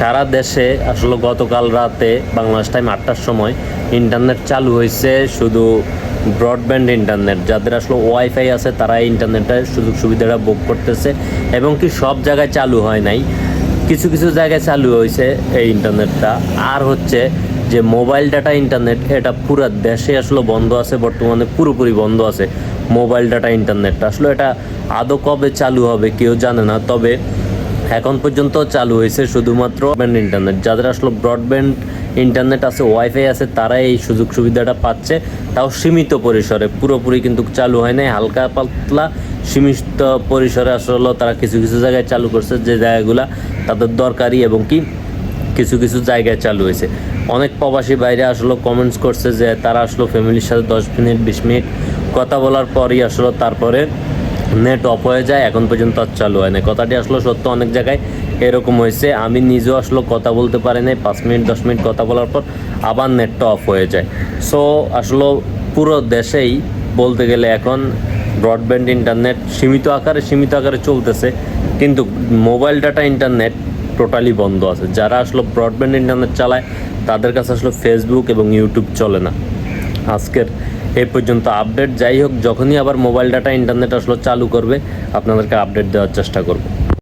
সারা দেশে আসলে গতকাল রাতে বাংলাদেশ টাইম আটটার সময় ইন্টারনেট চালু হয়েছে, শুধু ব্রডব্যান্ড ইন্টারনেট যাদের আসলে ওয়াইফাই আছে তারা ইন্টারনেটের সুযোগ সুবিধাটা ভোগ করতেছে এবং কি সব জায়গায় চালু হয় নাই। কিছু কিছু জায়গায় চালু হয়েছে এই ইন্টারনেটটা আর হচ্ছে যে মোবাইল ডাটা ইন্টারনেট এটা পুরো দেশে আসলে বন্ধ আছে, বর্তমানে পুরোপুরি বন্ধ আছে মোবাইল ডাটা ইন্টারনেটটা আসলে এটা আদৌ কবে চালু হবে, কেউ জানে না। তবে এখন পর্যন্ত চালু হয়েছে শুধুমাত্র ব্রডব্যান্ড ইন্টারনেট যাদের আসলে ব্রডব্যান্ড ইন্টারনেট আছে ওয়াইফাই আছে তারা এই সুযোগ সুবিধাটা পাচ্ছে। তাও সীমিত পরিসরে, পুরোপুরি কিন্তু চালু হয় নাই। হালকা পাতলা, সীমিত পরিসরে আসলে তারা কিছু কিছু জায়গায় চালু করছে, যে জায়গাগুলা তাদের দরকারি এবং কি কিছু কিছু জায়গায় চালু হয়েছে। অনেক প্রবাসী বাইরে আসলে কমেন্টস করছে যে তারা আসলে ফ্যামিলির সাথে দশ মিনিট, বিশ মিনিট কথা বলার পরই আসলে তারপরে নেট অফ হয়ে যায়, এখন পর্যন্ত আর চালু হয় না। কথাটি আসলে সত্য, অনেক জায়গায় এরকম হয়েছে। আমি নিজেও আসলে কথা বলতে পারি নাই, পাঁচ মিনিট, দশ মিনিট কথা বলার পর আবার নেটটা অফ হয়ে যায়। সো আসলে পুরো দেশেই বলতে গেলে এখন ব্রডব্যান্ড ইন্টারনেট সীমিত আকারে সীমিত আকারে চলতেছে, কিন্তু মোবাইল ডাটা ইন্টারনেট টোটালি বন্ধ আছে। যারা আসলে ব্রডব্যান্ড ইন্টারনেট চালায়, তাদের কাছে আসলে ফেসবুক এবং ইউটিউব চলে না। আজকের এই পর্যন্ত আপডেট যাই হোক, যখনই আবার মোবাইল ডাটা ইন্টারনেট আসলে, চালু করবে। আপনাদেরকে আপডেট দেওয়ার চেষ্টা করব।